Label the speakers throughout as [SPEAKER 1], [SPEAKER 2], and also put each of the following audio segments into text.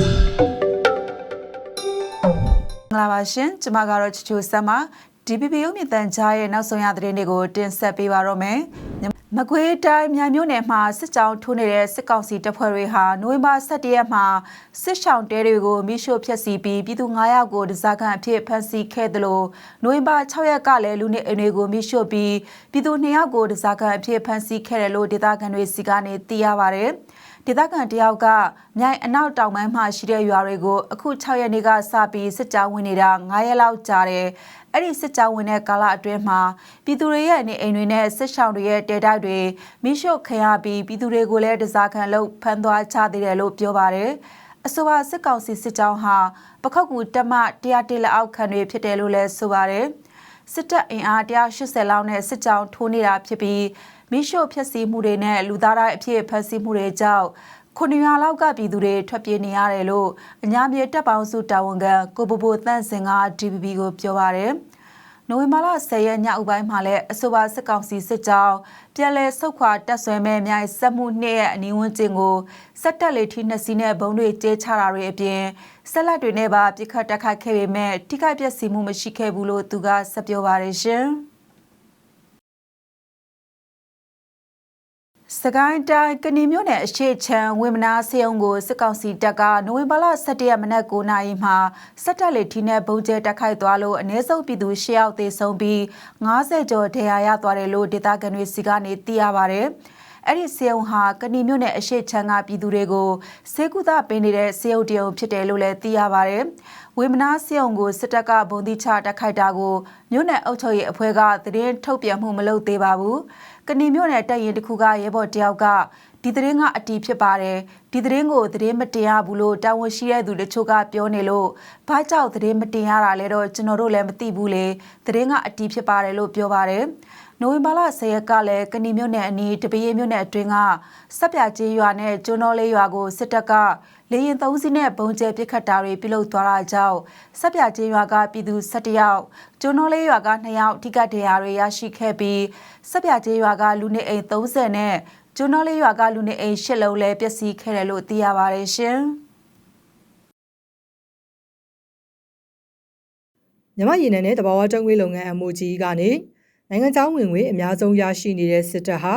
[SPEAKER 1] မင်္ဂလာပါရှင်ကျမကတော့ချီချိုဆမ်ပါ DPP ရုပ်မြင့်တန်ကြားရဲ့နောက်ဆုံးရသတင်းတွေကိုတင်ဆက်ပေးပါတော့မယ်မကွေးတိုင်းမြိုင်မြို့နယ်မှာစစ်ကြောင်းထိုးနေတဲ့စစ်ကောင်စီတပ်ဖွဲ့တွေဟာနိုဝင်ဘာ17ရက်မှာစစ်ဆောင်တဲတွေကိုမိရှို့ဖျက်ဆီးပြီးပြည်သူ9ယောက်ကိုဒဇာကန်အဖြစ်ဖမ်းဆီးခဲ့တယ်လို့နိုဝင်ဘာ6ရက်ကလည်းလူနေအိမ်တွေကိုမိရှို့ပြီးပြည်သူ2ယောက်ကိုဒဇာကန်အဖြစ်ဖမ်းဆီးခဲ့တယ်လို့ဒေသခံတွေစီကနေသိရပါဗျ။ ဒေသခံတယောက်ကမြိုင်အနောက်တောင်ပိုင်းမှာရှိတဲ့ရွာတွေကိုအခု6ရက်နေ့ကစပြီးစစ်ကြောင်းဝင်နေတာ9ရက်လောက်ကြာတယ်။အဲ့ဒီစစ်ကြောင်းဝင်တဲ့ကာလအတွင်းမှာပြည်သူတွေရဲ့နေအိမ်တွေနဲ့စစ်ဆောင်တွေရဲ့တဲတိုက်တွေမိရှုခံရပြီးပြည်သူတွေကိုလည်းတစားခံလို့ဖမ်းသွားချသေးတယ်လို့ပြောပါတယ်။အဆိုပါစစ်ကောင်စီစစ်ကြောင်းဟာပခောက်ကူတက်မ101လက်အောက်ခံတွေဖြစ်တယ်လို့လည်းဆိုပါတယ်။စစ်တပ်အင်အား180လောက်နဲ့စစ်ကြောင်းထိုးနေတာဖြစ်ပြီး မိရှုဖျက်ဆီးမှုတွေနဲ့လူသားတိုင်းအဖြစ်ဖမ်းဆီးမှုတွေကြောင့်ခုနှစ်ရာလောက်ကပြည်သူတွေထွက်ပြေးနေရတယ်လို့အညာမြေတပ်ပေါင်းစုတာဝန်ခံကိုပပိုတန့်စင်က DPP ကိုပြောပါရယ်နိုဝင်ဘာလ10ရက်ညအုပ်ပိုင်းမှာလည်းအဆိုပါစစ်ကောင်စီစစ်ကြောင်းပြည်လဲဆုတ်ခွာတက်ဆွဲမဲ့မြိုင်စက်မှုနှစ်ရဲ့အနီးဝန်းကျင်ကိုစက်တက်လေထီနှစ်စီးနဲ့ဘုံတွေကျဲချတာတွေအပြင်ဆက်လက်တွေနဲ့ပါပြစ်ခတ်တက်ခတ်ခဲ့ပေမဲ့ထိခိုက်ပျက်စီးမှုမရှိခဲ့ဘူးလို့သူကဆက်ပြောပါရရှင်။ စကိုင်းတိုင်းကဏီမြို့နယ်အရှိချံဝေမနာစေယုံကိုစစ်ကောင်စီတပ်ကနိုဝင်ဘာလ17ရက်မနက်9:00နာရီမှာစစ်တပ်လေထီနဲ့ဘုံကျဲတက်ခိုက်သွားလို့အ ਨੇ စုပ်ပြည်သူ10ယောက်သေဆုံးပြီး90ကျော်ဒဏ်ရာရသွားတယ်လို့ဒေသခံတွေစီကနေသိရပါဗျ။ အဲ့ဒီစေယုံဟာကဏီမြို့နယ်အရှိချံကပြည်သူတွေကိုစေကုသပေးနေတဲ့စေယုံတရုံဖြစ်တယ်လို့လည်းသိရပါဗျ။ဝေမနာစေယုံကိုစစ်တပ်ကဘုံတိချတက်ခိုက်တာကိုမြို့နယ်အုပ်ချုပ်ရေးအဖွဲ့ကသတင်းထုတ်ပြန်မှုမလုပ်သေးပါဘူး။ကဏီမြို့နယ်တပ်ရင်တစ်ခုကရဲဘော်တယောက်ကဒီသတင်းကအတီးဖြစ်ပါတယ်ဒီသတင်းကိုသတင်းမတင်ရဘူးလို့တာဝန်ရှိတဲ့သူတချို့ကပြောနေလို့ဘာကြောင့်သတင်းမတင်ရတာလဲတော့ကျွန်တော်တို့လည်းမသိဘူးလေသတင်းကအတီးဖြစ်ပါတယ်လို့ပြောပါတယ် နိုဝင်ဘာလ10ရက်ကလည်းကဏီမြို့နယ်အနီးတပည့်မြို့နယ်အတွင်းကစက်ပြကျေးရွာနဲ့ကျွန်းတော်လေးရွာကိုစစ်တပ်ကလေရင်သုံးစီးနဲ့ဘုံကျဲပစ်ခတ်တာတွေပြုလုပ်သွားတာကြောင့်စက်ပြချင်းရွာကပြည်သူ17ယောက်ကျွန်းတော်လေးရွာက2ယောက်ထိကတ်ဒေယာတွေရရှိခဲ့ပြီးစက်ပြချင်းရွာကလူနေအိမ်30နဲ့ကျွန်းတော်လေးရွာကလူနေအိမ်10လုံးလည်းပျက်စီးခဲ့တယ်လို့သိရပါတယ်ရှင်
[SPEAKER 2] မြမရည်နယ်နဲ့တဘာဝတုံးငွေလုပ်ငန်း MOG ကနေ နိုင်ငံခြားဝင်ငွေအများဆုံးရရှိနေတဲ့စစ်တပ်ဟာ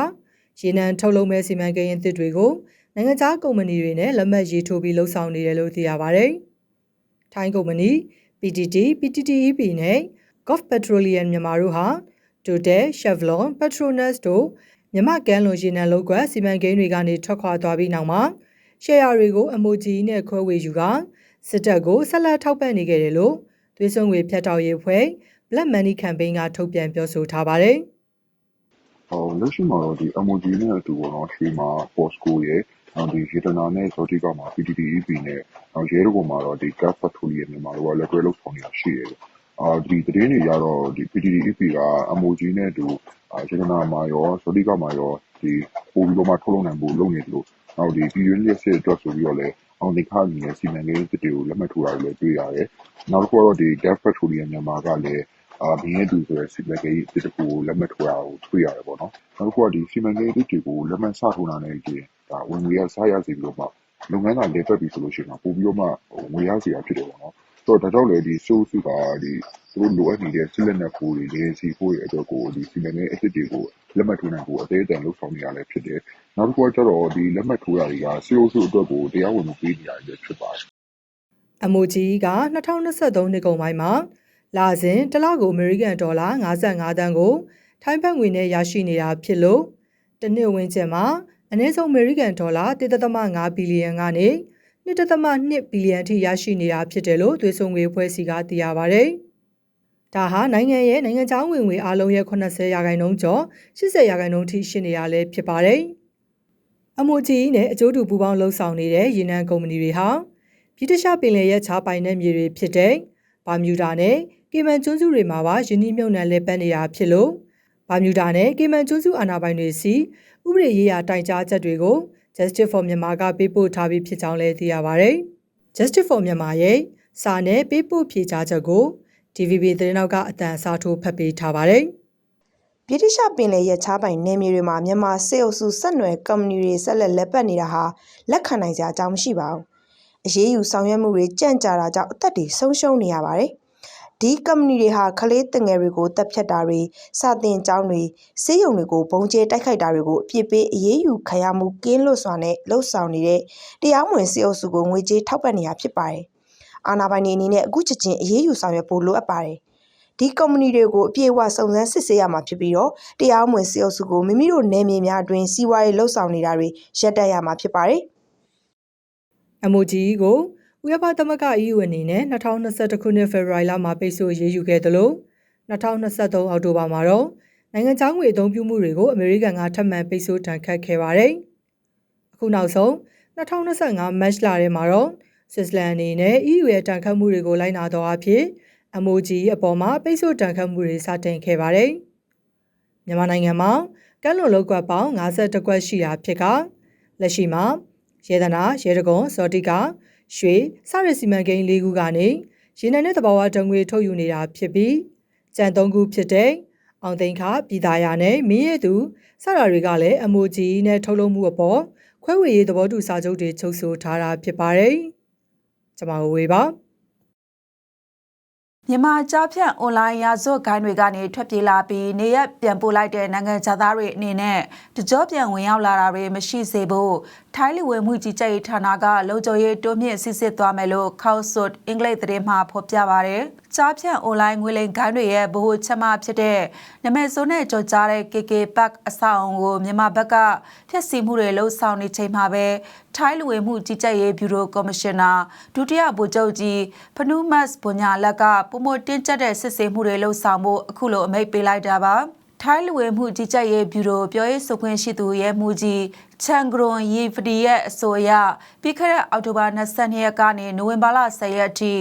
[SPEAKER 2] ရေနံထုတ်လုပ်မဲ့စီမံကိန်းအသစ်တွေကိုနိုင်ငံခြားကုမ္ပဏီတွေနဲ့လက်မှတ်ရေးထိုးပြီးလှုပ်ဆောင်နေတယ်လို့သိရပါဗျ။ထိုင်းကုမ္ပဏီ PTT, PTTEP နဲ့ Gulf Petroleum မြန်မာတို့ဟာ Total, Chevron, Petronas တို့မြန်မာကမ်းလွန်ရေနံလုပ်ကွက်စီမံကိန်းတွေကနေထွက်ခွာသွားပြီးနောက်မှာရှယ်ယာတွေကို emoji နဲ့ခွဲဝေယူကစစ်တပ်ကိုဆက်လက်ထောက်ပံ့နေခဲ့တယ်လို့သွေးစွန်ငွေဖြတ်တောက်ရေးဖွဲ့ Black Money Campaign ကထုတ်ပြန်ပြောဆိုထားပါတယ်။
[SPEAKER 3] ဟောလက်ရှိမှာတော့ဒီ emoji နဲ့အတူပေါ့နော်ရှေ့မှာ Postco ရဲ့ဒီရေတနာနဲ့ဇောတိကမှာ PTTEP နဲ့ရဲတို့ပေါ်မှာတော့ဒီ gas petroleum မြန်မာတို့ကလက်တွဲလုပ်ဆောင်နေတာရှိတယ်။အာဒီသတင်းတွေကတော့ဒီ PTTEP က MOG နဲ့အတူရေတနာမှာရောဇောတိကမှာရောဒီပို့ပြီးတော့မှထုတ်လုပ်နိုင်ဖို့လုပ်နေတယ်လို့နောက်ဒီပြည်တွင်းရက်စစ်အတွက်ဆိုပြီးတော့လည်း အောင်ဒီခါအနေနဲ့ စီမံကိန်းတွေကို လက်မှတ်ထိုးတာလည်း တွေ့ရတယ်။နောက်တစ်ခုကတော့ဒီ gas petroleum မြန်မာကလည်းအာဘင်းရဲ့သူဆိုရယ်စီမံကိန်းတစ်ခုကို လက်မှတ်ထိုးတာကို တွေ့ရတယ်ပေါ့နော်။နောက်တစ်ခုက ဒီစီမံကိန်းတွေကို လက်မှတ်စထိုးတာနဲ့ဒီဒါဝင်ငွေရစားရစီပြီးတော့မှ လုပ်ငန်းကလည်းတက်ပြီဆိုလို့ရှိရင် ပို့ပြီးတော့မှ ငွေရစီရဖြစ်တယ်ပေါ့နော်။ဆိုတော့ဒါကြောင့်လေဒီစိုးစုကဒီသူတို့လိုအပ်နေတဲ့ စစ်လက်နက်ကိုတွေလေစီဖို့ရအတွက်ကို ဒီစီမံကိန်းအစ်စ်တွေကို လက်မှတ်ထိုးနိုင်ဖို့အသေးအတန်လုပ်ဆောင်နေရလဲဖြစ်တယ်။နောက်တစ်ခုကကျတော့ဒီလက်မှတ်ထိုးရတွေကစီအိုစုအတွက်ကိုတရားဝင်မှုပေးနေရတယ်ဖြစ်ပါတယ်။
[SPEAKER 2] MOG က2023နှစ်ကုန်ပိုင်းမှာလာစဉ်တစ်လကိုအမေရိကန်ဒေါ်လာ55တန်းကိုထိုင်းဘတ်ငွေနဲ့ရရှိနေတာဖြစ်လို့တစ်နှစ်ဝန်းကျင်မှာအနည်းဆုံးအမေရိကန်ဒေါ်လာ1.5ဘီလီယံကနေ1.2ဘီလီယံထိရရှိနေတာဖြစ်တယ်လို့သွေးဆုံငွေဖွဲ့စည်းကသိရပါဗျ။ ဒါဟာနိုင်ငံရဲ့နိုင်ငံခြားဝင်ငွေအလုံးရဲ့80ရာခိုင်နှုန်းကျော်80ရာခိုင်နှုန်းထိရှိနေရလဲဖြစ်ပါတယ်။ MOG နဲ့အကျိုးတူပူးပေါင်းလှုပ်ဆောင်နေတဲ့ရေနံကုမ္ပဏီတွေဟာပြည်တခြားပင်လယ်ရဲ့ခြားပိုင်တဲ့မြေတွေဖြစ်တဲ့ဘာမြူဒါနဲ့ကေမန်ကျွန်းစုတွေမှာပါယင်းနှိမ့်မြုပ်နှံလဲပတ်နေတာဖြစ်လို့ဘာမြူဒါနဲ့ကေမန်ကျွန်းစုအာဏာပိုင်တွေစီဥပဒေရေးရာတိုင်ကြားချက်တွေကို Justice for Myanmar ကပေးပို့ထားပြီးဖြစ်ကြောင်းလည်းသိရပါဗျ။ Justice for Myanmar ရဲ့စာနဲ့ပေးပို့ဖြေကြားချက်ကို TVB သတင်းနောက်ကအတန်အစားထိုးဖတ်ပေးထားပါတယ်။
[SPEAKER 4] ပြည်တိရှပင်လေရဲ့ချားပိုင်နယ်မြေတွေမှာမြန်မာစေအုပ်စုဆက်နွယ်ကုမ္ပဏီတွေဆက်လက်လက်ပတ်နေတာဟာလက်ခံနိုင်စရာအကြောင်းမရှိပါဘူး။အရေးယူဆောင်ရွက်မှုတွေကြန့်ကြာတာကြောင့်အသက်တွေဆုံးရှုံးနေရပါတယ်။ဒီကုမ္ပဏီတွေဟာကလေးတငယ်တွေကိုတပ်ဖြတ်တာတွေစာတင်ကျောင်းတွေစေယုံတွေကိုဘုံကျဲတိုက်ခိုက်တာတွေကိုအပြစ်ပေးအရေးယူခံရမှုကင်းလွတ်စွာနဲ့လှုပ်ဆောင်နေတဲ့တရားမဝင်စီအုပ်စုကိုငွေကြေးထောက်ပံ့နေတာဖြစ်ပါတယ်။ အာဏာပိုင်တွေအနေနဲ့အခုချက်ချင်းအရေးယူဆောင်ရွက်ဖို့လိုအပ်ပါတယ်။ဒီကုမ္ပဏီတွေကိုအပြည့်အဝစုံစမ်းစစ်ဆေးရမှာဖြစ်ပြီးတော့တရားမဝင်စီအုပ်စုကိုမိမိတို့နယ်မြေများအတွင်းစီးပွားရေးလှုပ်ဆောင်နေတာတွေရပ်တန့်ရမှာဖြစ်ပါတယ်။
[SPEAKER 2] MOGE ကိုဥရောပသမဂ္ဂ EU အနေနဲ့2021ခုနှစ်ဖေဖော်ဝါရီလမှာပိတ်ဆို့အရေးယူခဲ့သလို2023အောက်တိုဘာမှာတော့နိုင်ငံခြားငွေအသုံးပြုမှုတွေကိုအမေရိကန်ကထပ်မံပိတ်ဆို့တန်ခတ်ခဲ့ပါတယ်။အခုနောက်ဆုံး2025မတ်လထဲမှာတော့ ဆွစ်ဇာလန်အနေနဲ့ EU ရဲ့တန်ခတ်မှုတွေကိုလိုက်နာတော့အဖြစ် MOGE အပေါ်မှာပိတ်ဆို့တန်ခတ်မှုတွေစတင်ခဲ့ပါတယ်။မြန်မာနိုင်ငံမှာကမ်းလွန်လောက်ကွက်ပေါင်း52ကွက်ရှိတာဖြစ်ကလက်ရှိမှာရေဒနာရေတကွန်စောတိကရွှေစရစီမံကိန်း၄ခုကနေရေနံနဲ့တဘာဝတံငွေထုတ်ယူနေတာဖြစ်ပြီးကြံ၃ခုဖြစ်တဲ့အောင်သိန်းခပြည်သားရနဲ့မင်းရသူစတာတွေကလည်း emoji နဲ့ထုတ်လုပ်မှုအပေါ်ခွဲဝေရေးသဘောတူစာချုပ်တွေချုပ်ဆိုထားတာဖြစ်ပါတယ်။ ကျွန်မဝေပါ
[SPEAKER 1] မြန်မာကြားဖြတ်အွန်လိုင်းရာဇဝတ်ဂိုင်းတွေကနေထွက်ပြေးလာပြီးနေရက်ပြန်ပို့လိုက်တဲ့နိုင်ငံသားတွေအနေနဲ့တကြောပြန်ဝင်ရောက်လာတာတွေမရှိစေဖို့ထိုင်းလူဝင်မှုကြီးကြပ်ရေးဌာနကလုံခြုံရေးတိုးမြင့်စစ်ဆေးသွားမယ်လို့ Council အင်္ဂလိပ်သတင်းမှာဖော်ပြပါရယ်။ ကြားဖြတ်အွန်လိုင်းငွေလိမ်ဂိုင်းတွေရဲ့ဗဟိုချက်မဖြစ်တဲ့နမဲဆိုးနဲ့ကြော်ကြားတဲ့ KK Park အဆောက်အုံကိုမြန်မာဘက်ကဖျက်ဆီးမှုတွေလှုံ့ဆော်နေချိန်မှာပဲထိုင်းလူဝင်မှုကြီးကြပ်ရေးဘျူရိုကော်မရှင်နာဒုတိယဗိုလ်ချုပ်ကြီးဖနူးမတ်ဘွညာလက်ကပုံမတင်းကျပ်တဲ့စစ်ဆေးမှုတွေလှုံ့ဆော်မှုအခုလိုအမိန့်ပေးလိုက်တာပါထိုင်းလူဝင်မှုကြီးကြပ်ရေးဘျူရိုပြောရေးဆိုခွင့်ရှိသူရဲ့မှုကြီးချန်ဂရွန်ယီဖဒီရဲ့အဆိုအရပြီးခဲ့တဲ့အောက်တိုဘာ22ရက်ကနေနိုဝင်ဘာလ10ရက်အထိ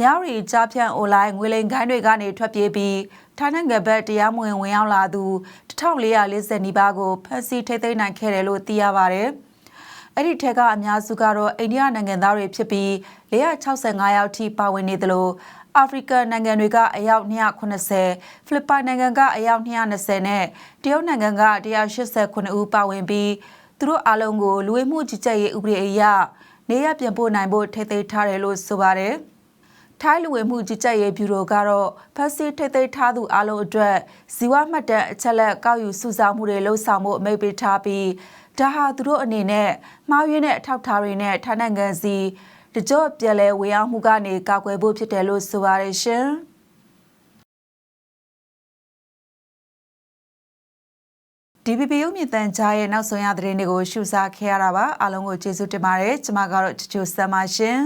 [SPEAKER 1] မြရီကြားဖြန့်အွန်လိုင်းငွေလိမ်ခိုင်းတွေကနေထွက်ပြေးပြီးထိုင်းနိုင်ငံဘက်တရားမဝင်ဝင်ရောက်လာသူ1440နီးပါးကိုဖမ်းဆီးထိန်းသိမ်းနိုင်ခဲ့တယ်လို့သိရပါတယ်။အဲ့ဒီထက်ကအများစုကတော့အိန္ဒိယနိုင်ငံသားတွေဖြစ်ပြီး465ယောက်ထိပါဝင်နေသလိုအာဖရိကနိုင်ငံတွေကအယောက်290ဖိလစ်ပိုင်နိုင်ငံကအယောက်220နဲ့တရုတ်နိုင်ငံက189ဦးပါဝင်ပြီးသူတို့အားလုံးကိုလူဝင်မှုကြီးကြပ်ရေးဥပဒေအရနေရပြန်ပို့နိုင်ဖို့ထိသိမ်းထားတယ်လို့ဆိုပါတယ်။ ထိုင်းလူဝင်မှုကြီးကြပ်ရေးဘျူရိုကတော့ဖက်စီထိသိမ်းထားသူအလုံးအတွက်ဇီဝမှတ်တမ်းအချက်လက်ကောက်ယူစုဆောင်းမှုတွေလှုပ်ဆောင်မှုအမိန့်ပေးထားပြီးဒါဟာသူတို့အနေနဲ့မှားယွင်းတဲ့အထောက်အထားတွေနဲ့ထိုင်းနိုင်ငံစီတကြော့ပြက်လဲဝေရောက်မှုကနေကာကွယ်ဖို့ဖြစ်တယ်လို့ဆိုပါတယ်ရှင်။ DBB ရုပ်မြင့်တန်ကြားရဲ့နောက်ဆုံးရသတင်းတွေကိုရှုစားခဲ့ရတာပါအားလုံးကိုကျေးဇူးတင်ပါတယ်ကျွန်မကတော့ချူချူဆမ်ပါရှင်